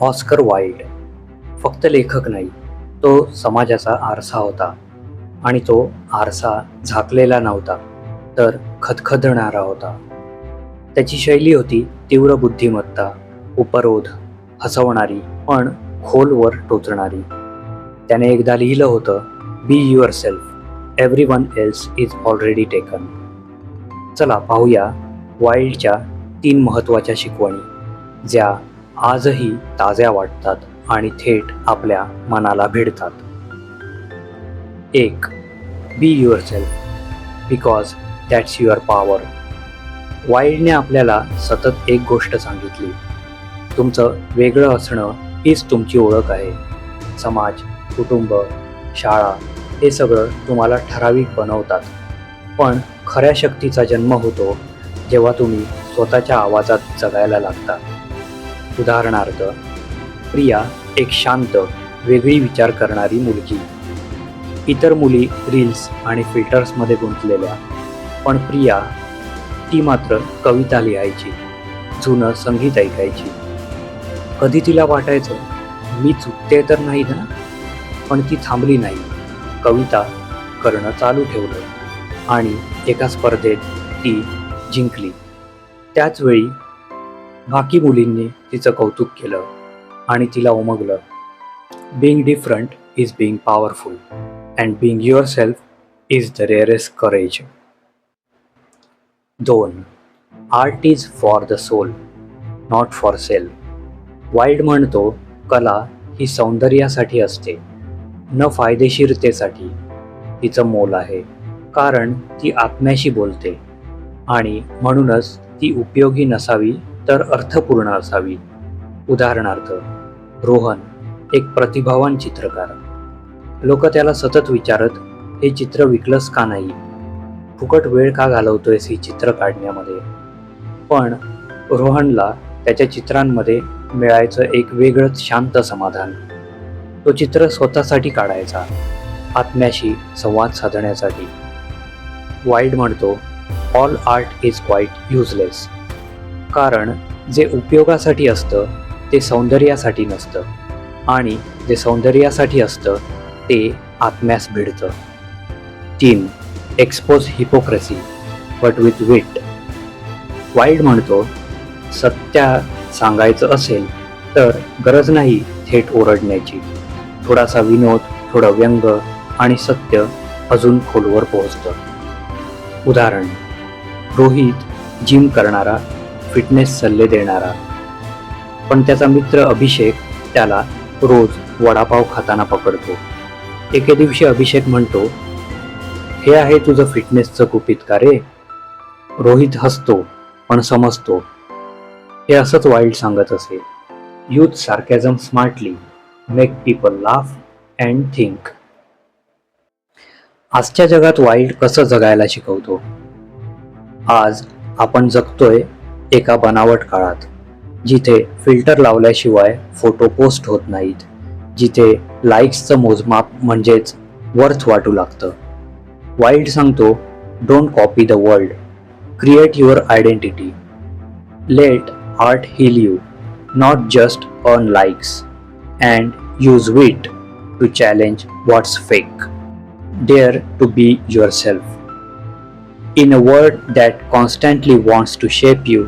Oscar wild. फक्त लेखक नाही तो समाजाचा आरसा होता. आणि तो आरसा झाकलेला नव्हता तर खदखदणारा होता. त्याची शैली होती तीव्र बुद्धिमत्ता उपरोध हसवणारी पण खोलवर टोचणारी. त्याने एकदा लिहिलं होतं be yourself everyone else is already taken. चला पाहूया वाईल्डच्या तीन महत्त्वाच्या शिकवणी ज्या आजही ताज्या वाटतात आणि थेट आपल्या मनाला भिडतात. एक be yourself because that's your power वाईल्डने आपल्याला सतत एक गोष्ट सांगितली. तुमचं वेगळं असणं हीच तुमची ओळख आहे. समाज कुटुंब शाळा हे सगळं तुम्हाला ठराविक बनवतात. पण खऱ्या शक्तीचा जन्म होतो जेव्हा तुम्ही स्वतःच्या आवाजात जगायला लागता. उदाहरणार्थ प्रिया एक शांत वेगळी विचार करणारी मुलगी. इतर मुली रील्स आणि फिल्टर्समध्ये गुंतलेल्या पण प्रिया ती मात्र कविता लिहायची जुनं संगीत ऐकायची. कधी तिला वाटायचं मी चुकते तर नाही ना? पण ती थांबली नाही. कविता करणं चालू ठेवलं आणि एका स्पर्धेत ती जिंकली. त्याचवेळी बाकी मुलींनी तिचं कौतुक केलं आणि तिला उमगलं. Being different is being powerful and being yourself is the rarest courage दोन. Art is for the soul not for sale Wilde म्हणतो कला ही सौंदर्यासाठी असते न फायदेशीरतेसाठी. तिचं मोल आहे कारण ती आत्म्याशी बोलते आणि म्हणूनच ती उपयोगी नसावी तर अर्थपूर्ण असावी. उदाहरणार्थ रोहन एक प्रतिभावान चित्रकार. लोक त्याला सतत विचारत हे चित्र विकलंस का नाही? फुकट वेळ का घालवतोयस ही चित्र काढण्यामध्ये? पण रोहनला त्याच्या चित्रांमध्ये मिळायचं एक वेगळंच शांत समाधान. तो चित्र स्वतःसाठी काढायचा आत्म्याशी संवाद साधण्यासाठी. वाईल्ड म्हणतो all art is quite useless कारण जे उपयोगासाठी असतं ते सौंदर्यासाठी नसतं. आणि जे सौंदर्यासाठी असतं ते आत्म्यास भिडतं. तीन expose hypocrisy but with wit Wilde म्हणतो सत्या सांगायचं असेल तर गरज नाही थेट ओरडण्याची. थोडासा विनोद थोडं व्यंग आणि सत्य अजून खोलवर पोहोचतं. उदाहरण रोहित जिम करणारा फिटनेस सल्ले देणारा. पण त्याचा मित्र अभिषेक त्याला रोज वडापाव खाताना पकडतो. एके दिवशी अभिषेक म्हणतो हे आहे तुझं फिटनेसचं गुपित का रे? रोहित हसतो पण समजतो. हे असंच वाईल्ड सांगत असे. Use sarcasm smartly make people laugh and think आजच्या जगात वाईल्ड कसं जगायला शिकवतो? आज आपण जगतोय एका बनावट काळात जिथे फिल्टर लावल्याशिवाय फोटो पोस्ट होत नाहीत जिथे लाईक्सचं मोजमाप म्हणजेच वर्थ वाटू लागतं. वाईल्ड सांगतो don't copy the world create your identity let art heal you not just earn likes and use wit to challenge what's fake dare to be yourself In a world that constantly wants to shape you,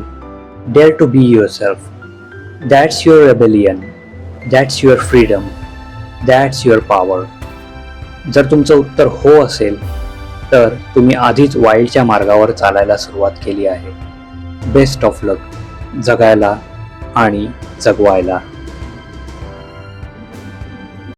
dare to be yourself. That's your rebellion. That's your freedom. That's your power. जर तुमचं उत्तर हो असेल तर तुम्ही आधीच वाईल्डच्या मार्गावर चालायला सुरुवात केली आहे बेस्ट ऑफ लक जगायला आणि जगवायला